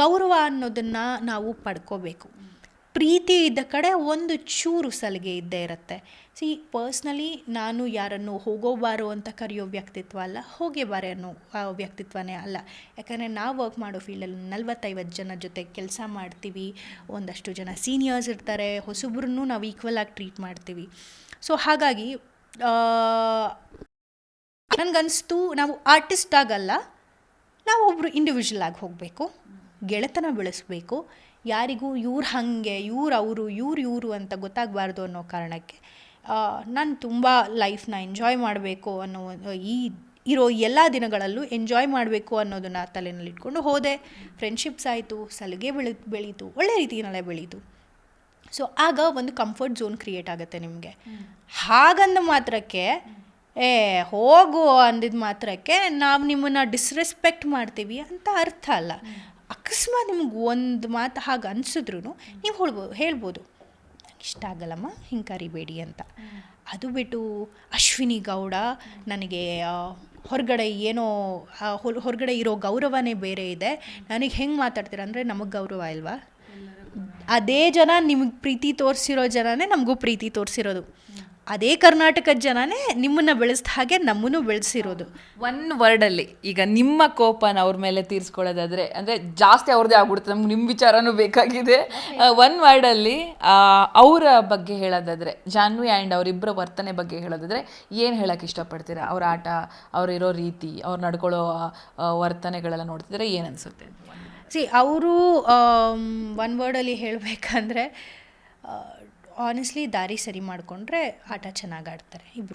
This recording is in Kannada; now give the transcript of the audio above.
ಗೌರವ ಅನ್ನೋದನ್ನು ನಾವು ಪಡ್ಕೋಬೇಕು. ಪ್ರೀತಿ ಇದ್ದ ಕಡೆ ಒಂದು ಚೂರು ಸಲಿಗೆ ಇದ್ದೇ ಇರುತ್ತೆ. ಸಿ ಪರ್ಸ್ನಲಿ ನಾನು ಯಾರನ್ನು ಹೋಗೋಬಾರು ಅಂತ ಕರೆಯೋ ವ್ಯಕ್ತಿತ್ವ ಅಲ್ಲ ಹೋಗೇಬಾರೆ ಅನ್ನೋ ವ್ಯಕ್ತಿತ್ವನೇ ಅಲ್ಲ. ಯಾಕಂದರೆ ನಾವು ವರ್ಕ್ ಮಾಡೋ ಫೀಲ್ಡಲ್ಲಿ ನಲ್ವತ್ತೈವತ್ತು ಜನ ಜೊತೆ ಕೆಲಸ ಮಾಡ್ತೀವಿ, ಒಂದಷ್ಟು ಜನ ಸೀನಿಯರ್ಸ್ ಇರ್ತಾರೆ, ಹೊಸಬ್ರನ್ನೂ ನಾವು ಈಕ್ವಲ್ ಆಗಿ ಟ್ರೀಟ್ ಮಾಡ್ತೀವಿ. ಸೊ ಹಾಗಾಗಿ ನನಗನ್ನಿಸ್ತು ನಾವು ಆರ್ಟಿಸ್ಟ್ ಆಗಲ್ಲ ನಾವು ಒಬ್ಬರು ಇಂಡಿವಿಜುವಲ್ ಆಗಿ ಹೋಗಬೇಕು ಗೆಳೆತನ ಬೆಳೆಸಬೇಕು ಯಾರಿಗೂ ಇವ್ರು ಹಾಗೆ ಇವ್ರು ಅವರು ಇವ್ರು ಇವರು ಅಂತ ಗೊತ್ತಾಗಬಾರ್ದು ಅನ್ನೋ ಕಾರಣಕ್ಕೆ ನಾನು ತುಂಬ ಲೈಫ್ನ ಎಂಜಾಯ್ ಮಾಡಬೇಕು ಅನ್ನೋ ಈ ಇರೋ ಎಲ್ಲ ದಿನಗಳಲ್ಲೂ ಎಂಜಾಯ್ ಮಾಡಬೇಕು ಅನ್ನೋದನ್ನು ತಲೆಯಲ್ಲಿ ಇಟ್ಕೊಂಡು ಹೋದೆ. ಫ್ರೆಂಡ್ಶಿಪ್ಸ್ ಆಯಿತು ಸಲಿಗೆ ಬೆಳಿ ಬೆಳೀತು ಒಳ್ಳೆ ರೀತಿಯಲ್ಲೇ ಬೆಳೀತು. ಸೊ ಆಗ ಒಂದು ಕಂಫರ್ಟ್ ಝೋನ್ ಕ್ರಿಯೇಟ್ ಆಗುತ್ತೆ ನಿಮಗೆ. ಹಾಗಂದ ಮಾತ್ರಕ್ಕೆ ಏ, ಹೋಗು ಅಂದಿದ್ದು ಮಾತ್ರಕ್ಕೆ ನಾವು ನಿಮ್ಮನ್ನು ಡಿಸ್ರೆಸ್ಪೆಕ್ಟ್ ಮಾಡ್ತೀವಿ ಅಂತ ಅರ್ಥ ಅಲ್ಲ. ಅಕಸ್ಮಾತ್ ನಿಮ್ಗೆ ಒಂದು ಮಾತು ಹಾಗೆ ಅನಿಸಿದ್ರು ನೀವು ಹೇಳ್ಬೋದು. ಹೇಳ್ಬೋದು ಇಷ್ಟ ಆಗಲ್ಲಮ್ಮ, ಹಿಂಗೆ ಕರಿಬೇಡಿ ಅಂತ. ಅದು ಬಿಟ್ಟು ಅಶ್ವಿನಿ ಗೌಡ ನನಗೆ ಹೊರಗಡೆ ಏನೋ ಹೊರಗಡೆ ಇರೋ ಗೌರವನೇ ಬೇರೆ ಇದೆ. ನನಗೆ ಹೆಂಗೆ ಮಾತಾಡ್ತೀರ ಅಂದರೆ ನಮಗೆ ಗೌರವ ಇಲ್ವಾ? ಅದೇ ಜನ ನಿಮಗೆ ಪ್ರೀತಿ ತೋರಿಸಿರೋ ಜನನೇ ನಮಗೂ ಪ್ರೀತಿ ತೋರಿಸಿರೋದು. ಅದೇ ಕರ್ನಾಟಕದ ಜನನೇ ನಿಮ್ಮನ್ನ ಬೆಳೆಸಿದ ಹಾಗೆ ನಮ್ಮನ್ನು ಬೆಳೆಸಿರೋದು. ಒನ್ ವರ್ಡಲ್ಲಿ ಈಗ ನಿಮ್ಮ ಕೋಪನ ಅವ್ರ ಮೇಲೆ ತೀರಿಸ್ಕೊಳ್ಳೋದಾದ್ರೆ ಅಂದರೆ ಜಾಸ್ತಿ ಅವ್ರದ್ದೇ ಆಗ್ಬಿಡುತ್ತೆ ನಮ್ಗೆ ನಿಮ್ಮ ವಿಚಾರನೂ ಬೇಕಾಗಿದೆ. ಒನ್ ವರ್ಡಲ್ಲಿ ಅವರ ಬಗ್ಗೆ ಹೇಳೋದಾದ್ರೆ ಜಾನ್ವಿ ಆ್ಯಂಡ್ ಅವರಿಬ್ಬರ ವರ್ತನೆ ಬಗ್ಗೆ ಹೇಳೋದಾದ್ರೆ ಏನು ಹೇಳಕ್ಕೆ ಇಷ್ಟಪಡ್ತೀರಾ? ಅವ್ರ ಆಟ ಅವರಿರೋ ರೀತಿ ಅವ್ರು ನಡ್ಕೊಳ್ಳೋ ವರ್ತನೆಗಳೆಲ್ಲ ನೋಡ್ತಿದ್ರೆ ಏನು ಅನಿಸುತ್ತೆ? ಸಿ ಅವರು ಒನ್ ವರ್ಡಲ್ಲಿ ಹೇಳಬೇಕಂದ್ರೆ ಆನೆಸ್ಟ್ಲಿ ದಾರಿ ಸರಿ ಮಾಡಿಕೊಂಡ್ರೆ ಆಟ ಚೆನ್ನಾಗಿ ಆಡ್ತಾರೆ ಇಬ್ಬರು